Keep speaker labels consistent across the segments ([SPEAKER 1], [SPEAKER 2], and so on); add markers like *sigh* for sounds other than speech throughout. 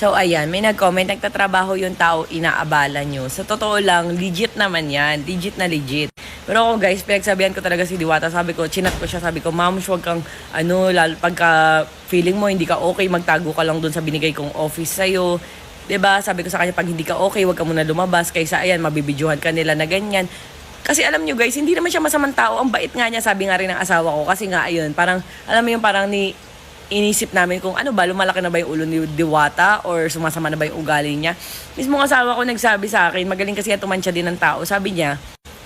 [SPEAKER 1] So, ayan, may nag-comment, nagtatrabaho yung tao, inaabala nyo. Sa totoo lang, legit naman yan. Legit na legit. Pero ako guys, pinagsabihan ko talaga si Diwata. Sabi ko, chinat ko siya. Sabi ko, ma'am, huwag kang, ano, lalo, pagka feeling mo hindi ka okay, magtago ka lang dun sa binigay kong office sa'yo. 'Di ba Sabi ko sa kanya, pag hindi ka okay, huwag ka muna lumabas. Kaysa, ayan, mabibidyohan ka nila na ganyan. Kasi alam nyo guys, hindi naman siya masamang tao. Ang bait nga niya, sabi nga rin ng asawa ko. Kasi nga, ayun, parang, alam mo yung parang ni, inisip namin kung ano ba, lumalaki na ba yung ulo ni Diwata or sumasama na ba yung ugali niya. Mismo asawa ko nagsabi sa akin, magaling kasi tumansya din ng tao. Sabi niya,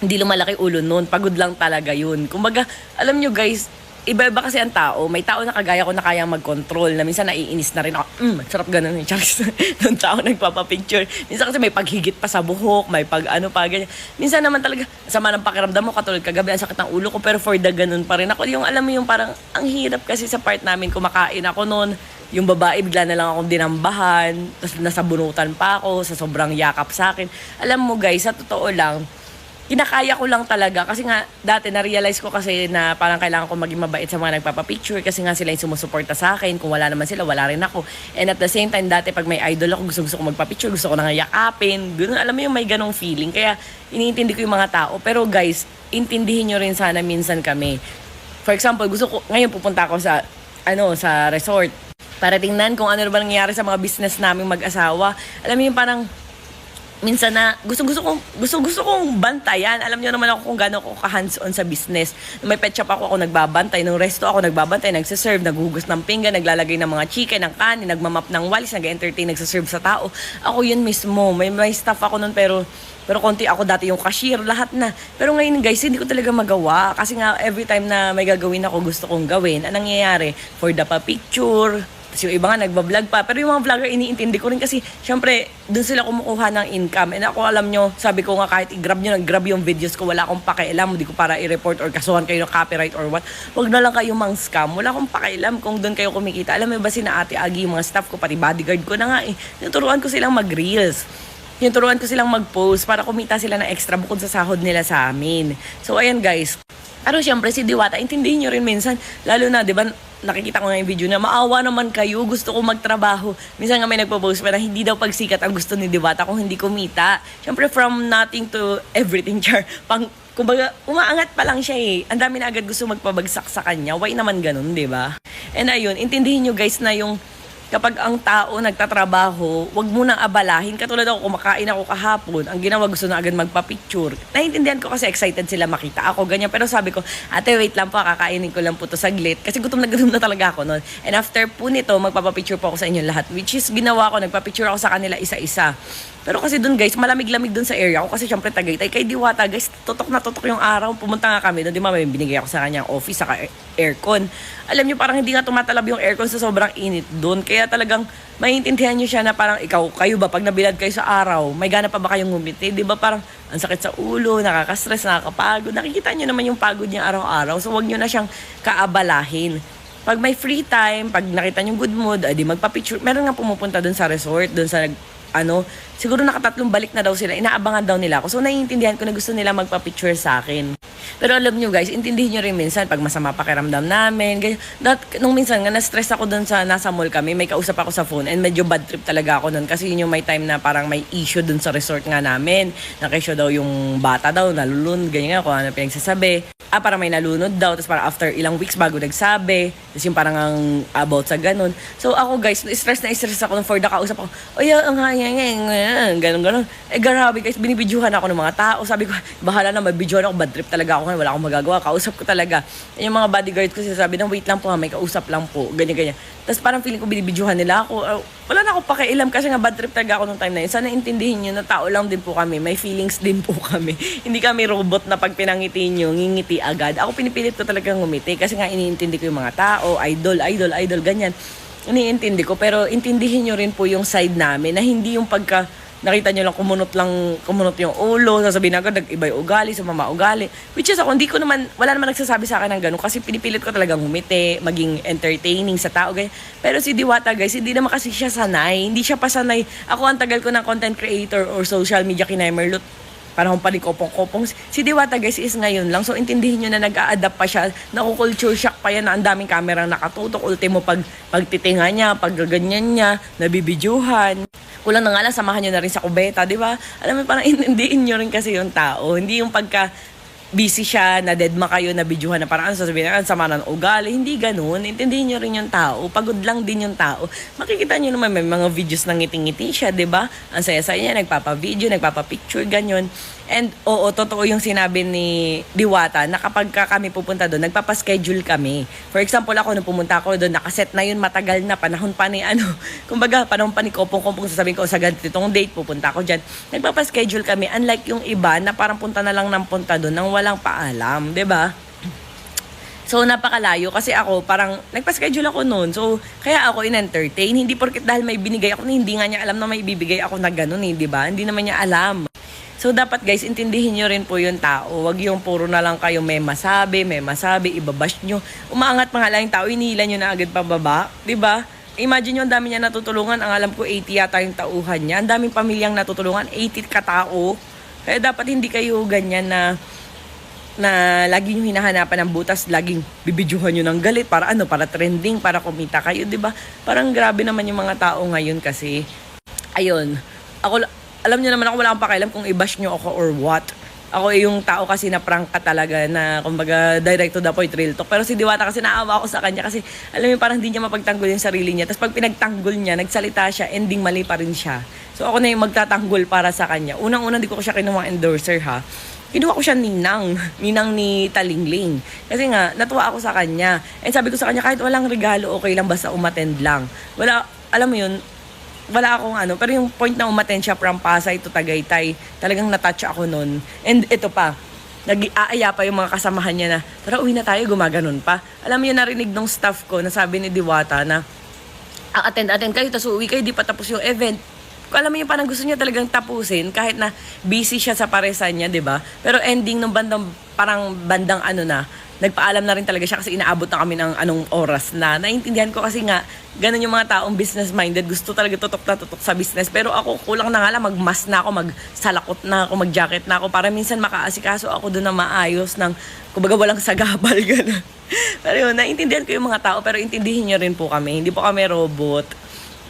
[SPEAKER 1] hindi lumalaki ulo nun, pagod lang talaga yun. Kumbaga, alam nyo guys, iba-iba kasi ang tao. May tao na kagaya ko na kaya mag-control, na minsan naiinis na rin ako. Mm, sarap ganun yung Charles. *laughs* Doon tao nagpapapicture. Minsan kasi may paghigit pa sa buhok, may pag ano pa, ganyan. Minsan naman talaga, sama ng pakiramdam mo, katulad kagabi, ang sakit ng ulo ko, pero for the ganun pa rin ako. Yung alam mo yung parang, ang hirap kasi sa part namin, kumakain ako noon, yung babae, bigla na lang akong dinambahan, tapos nasa bunutan pa ako, sa sobrang yakap sa akin. Alam mo guys, sa totoo lang, kinakaya ko lang talaga kasi nga dati na-realize ko kasi na parang kailangan ko maging mabait sa mga nagpapapicture kasi nga sila yung sumusuporta sa akin. Kung wala naman sila wala rin ako. And at the same time dati pag may idol ako gusto gusto ko magpapicture gusto ko na nga yakapin ganun. Alam mo yung may ganong feeling. Kaya iniintindi ko yung mga tao. Pero guys intindihin nyo rin sana minsan kami. For example gusto ko ngayon pupunta ako sa ano sa resort. Para tingnan kung ano ba nangyayari sa mga business naming mag-asawa. Alam mo yung parang minsan na gusto gusto kong gusto gusto kong bantayan. Alam niyo naman ako kung gaano ako ka-hands-on sa business. May pet shop ako, ako nagbabantay. Nung resto ako nagbabantay, nagse-serve, naghugas ng pinggan, naglalagay ng mga chicken, ng kanin, nagmamap ng walis, nag-entertain, nagse-serve sa tao. Ako yun mismo. May may staff ako nun pero pero konti ako dati yung cashier, lahat na. Pero ngayon guys, hindi ko talaga magawa. Kasi nga every time na may gagawin ako, gusto kong gawin. Anong nangyayari? For the pa-picture, tapos yung iba nga nagbablog pa. Pero yung mga vlogger, iniintindi ko rin kasi, syempre, dun sila kumukuha ng income. And ako, alam nyo, sabi ko nga kahit i-grab nyo, nag-grab yung videos ko, wala akong pakialam. Hindi ko para i-report or kasuhan kayo ng copyright or what. Huwag na lang kayo mang scam. Wala akong pakialam kung doon kayo kumikita. Alam mo ba si na Ate Agi, yung mga staff ko, pati bodyguard ko na nga eh. Tinuturuan ko silang mag-reels. Tinuturuan ko silang mag-post para kumita sila ng extra bukod sa sahod nila sa amin. So, ayan guys. Pero syempre si Diwata, intindihin nyo rin minsan, lalo na, di ba, nakikita ko nga yung video na maawa naman kayo, gusto ko magtrabaho. Minsan nga may nagpo-post pa na hindi daw pagsikat ang gusto ni Diwata kung hindi kumita. Syempre from nothing to everything, *laughs* char. Pang, kumbaga, umaangat pa lang siya eh. Ang dami na agad gusto magpabagsak sa kanya. Why naman ganun, di ba? And ayun, intindihin nyo guys na yung kapag ang tao nagtatrabaho, wag mo nang abalahin. Katulad ako, kumakain ako kahapon, ang ginawa gusto na agad magpa-picture. Naiintindihan ko kasi excited sila makita ako, ganyan. Pero sabi ko, ate wait lang po, kakainin ko lang po to saglit. Kasi gutom na gutom na talaga ako noon. And after po nito, magpapapicture po ako sa inyo lahat. Which is, ginawa ko, nagpa-picture ako sa kanila isa-isa. Pero kasi doon guys, malamig-lamig doon sa area ko kasi syempre Tagaytay. Kay Diwata guys, tutok na tutok yung araw. Pumunta nga kami doon, di ba binigay ako sa kanya office, saka aircon. Alam niyo parang hindi nga tumatalab yung aircon sa sobrang init doon. Kaya talagang maintindihan niyo siya na parang ikaw, kayo ba, pag nabilad kayo sa araw, may gana pa ba kayong ngumiti? Di ba parang ang sakit sa ulo, nakaka-stress, nakakapagod. Nakikita niyo naman yung pagod niya araw-araw. So wag niyo na siyang kaabalahin pag may free time, pag nakita niyo good mood, adi magpa-picture. Meron nga pumupunta doon sa resort, doon sa ano, siguro nakatatlong balik na daw sila. Inaabangan daw nila ako. So naiintindihan ko na gusto nila magpa-picture sa akin. Pero alam nyo guys, intindihin nyo rin minsan pag masama pakiramdam namin. Ganyan. Dat, nung minsan nga na-stress ako doon sa nasa mall kami, may kausap ako sa phone and medyo bad trip talaga ako noon kasi yun yung may time na parang may issue doon sa resort nga namin. Nakisyo daw yung bata daw, nalulun, ganyan nga, kung ano pinagsasabi. Ah, parang may nalunod daw, tapos parang after ilang weeks bago nagsabi, tapos yung parang ang about sa ganun. So ako guys, stress na stress ako nung for the kausap ako, oy, ang haya nga, ganun, ganun. Eh, grabe guys, binibidyohan ako ng mga tao. Sabi ko, bahala na, mabidyohan ako, bad trip talaga ako ngayon, wala akong magagawa. Kausap ko talaga. Yung mga bodyguard ko sinasabi ng, wait lang po ha, may kausap lang po, ganyan, ganyan. Tapos parang feeling ko binibidyohan nila ako. Uh, wala na akong pakialam kasi nga bad trip talaga ako nung time na yun. Sana intindihin nyo na tao lang din po kami. May feelings din po *laughs* kami. Hindi kami robot na pag pinangiti nyo, ngingiti agad. Ako pinipilit ko talaga ngumiti kasi nga iniintindi ko yung mga tao, idol, idol, idol, ganyan. Iniintindi ko. Pero intindihin nyo rin po yung side namin na hindi yung pagka nakita nyo lang kumunot lang kumunot yung ulo sasabihin agad nag-iba yung ugali sa mama ugali which is ako hindi ko naman wala naman nagsasabi sa akin ng ganun kasi pinipilit ko talagang humiti maging entertaining sa tao guys pero si Diwata guys hindi naman kasi siya sanay hindi siya pa sanay ako ang tagal ko ng content creator or social media kinaimerlot panahon pa ni Kopong-Kopong. Si Diwata guys is ngayon lang. So intindihin nyo na nag-a-adapt pa siya. Naku-culture shock pa yan na ang daming camera nakatutok. Ultimo pag pagtitinga niya, pag ganyan niya, nabibidyuhan. Kulang na nga lang, samahan nyo na rin sa kubeta, di ba? Alam mo, parang *laughs* intindihin nyo rin kasi yung tao. Hindi yung pagka busy siya, na deadma kayo, na bidyuhan na parang ano sasabihin na, "Ah, sama ng ugali. Hindi ganun. Intindihin nyo rin yung tao. Pagod lang din yung tao. Makikita nyo naman may mga videos na ngiting-ngiti siya, di ba? Ang saya-saya niya, nagpapa-video, nagpapa-picture, ganyan. And oo, totoo yung sinabi ni Diwata na kapag ka kami pupunta doon, nagpapaschedule kami. For example, ako nung pumunta ako doon, nakaset na yun, matagal na, panahon pa ni ano, *laughs* kumbaga, panahon pa ni Kopong-Kopong, sasabihin ko, sa ganitong date, pupunta ako dyan. Nagpapaschedule kami, unlike yung iba na parang punta na lang ng punta doon nang walang paalam, 'di ba? So, napakalayo kasi ako parang nagpa-schedule ako noon. So, kaya ako in-entertain. Hindi porket dahil may binigay ako, hindi nga niya alam na may ibibigay ako na ganun eh, di ba? Hindi naman niya alam. So, dapat guys, intindihin nyo rin po yung tao. Huwag yung puro na lang kayo may masabi, may masabi, ibabash nyo. Umaangat pa nga lang yung tao, inila nyo na agad pababa. di ba? Imagine nyo, ang dami niya natutulungan. Ang alam ko, 80 yata yung tauhan niya. Ang daming pamilyang natutulungan, 80 katao. Kaya dapat hindi kayo ganyan na na lagi nyo hinahanapan ng butas, laging bibidyuhan nyo ng galit para ano, para trending, para kumita kayo, 'di ba? Parang grabe naman yung mga tao ngayon kasi ayun, ako alam niyo naman ako wala akong pakialam kung i-bash nyo ako or what. Ako yung tao kasi na prank ka talaga na kumbaga direct to the point real talk. Pero si Diwata kasi naawa ako sa kanya kasi alam mo parang hindi niya mapagtanggol yung sarili niya. Tapos pag pinagtanggol niya, nagsalita siya, ending mali pa rin siya. So ako na yung magtatanggol para sa kanya. Unang-unang di ko siya kinuha endorser ha kinuha ko siya ninang, *laughs* ninang ni Talingling. Kasi nga, natuwa ako sa kanya. And sabi ko sa kanya, kahit walang regalo, okay lang basta umattend lang. Wala, alam mo yun, wala akong ano, pero yung point na umattend siya from Pasay to Tagaytay, talagang natouch ako nun. And ito pa, nag-aaya pa yung mga kasamahan niya na, tara uwi na tayo, gumaganon pa. Alam mo yun, narinig nung staff ko na sabi ni Diwata na, attend-attend kayo, tapos uwi kayo, di pa tapos yung event. Alam mo yung parang gusto niya talagang tapusin, kahit na busy siya sa paresan niya, di ba? Pero ending nung bandang, parang bandang ano na, nagpaalam na rin talaga siya kasi inaabot na kami ng anong oras na. Naintindihan ko kasi nga, ganun yung mga taong business-minded, gusto talaga tutok na tutok sa business. Pero ako, kulang na nga lang, magmas na ako, magsalakot na ako, mag-jacket na ako, para minsan makaasikaso ako doon na maayos ng, kumbaga walang sagabal, *laughs* gano'n. pero yun, naintindihan ko yung mga tao, pero intindihin nyo rin po kami. Hindi po kami robot.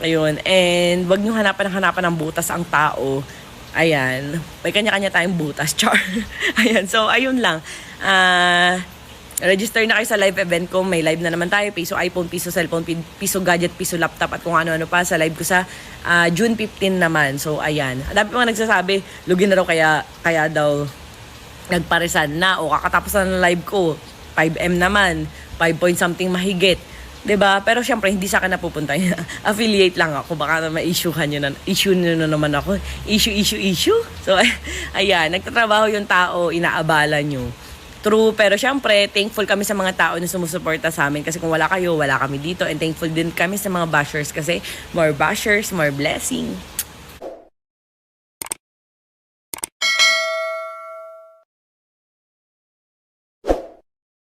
[SPEAKER 1] Ayun, and wag nyo hanapan ng hanapan ng butas ang tao. Ayan, may kanya-kanya tayong butas, *laughs* char. Ayan, so ayun lang. Ah, register na kayo sa live event ko. May live na naman tayo. Piso iPhone, piso cellphone, pi- piso gadget, piso laptop at kung ano-ano pa sa live ko sa ah, June 15 naman. So ayan. Dami mga nagsasabi, lugin na raw kaya, kaya daw nagparesan na o kakatapos na ng live ko. 5M naman. 5 point something mahigit. Ba? Pero syempre hindi sa akin napupunta. *laughs* Affiliate lang ako. Baka na ma-issuehan nyo na, issue nyo na naman ako. Issue, issue, issue. So, *laughs* ayan. Nagtatrabaho yung tao, inaabala nyo. True, pero syempre, thankful kami sa mga tao na sumusuporta sa amin kasi kung wala kayo, wala kami dito. And thankful din kami sa mga bashers kasi more bashers, more blessing.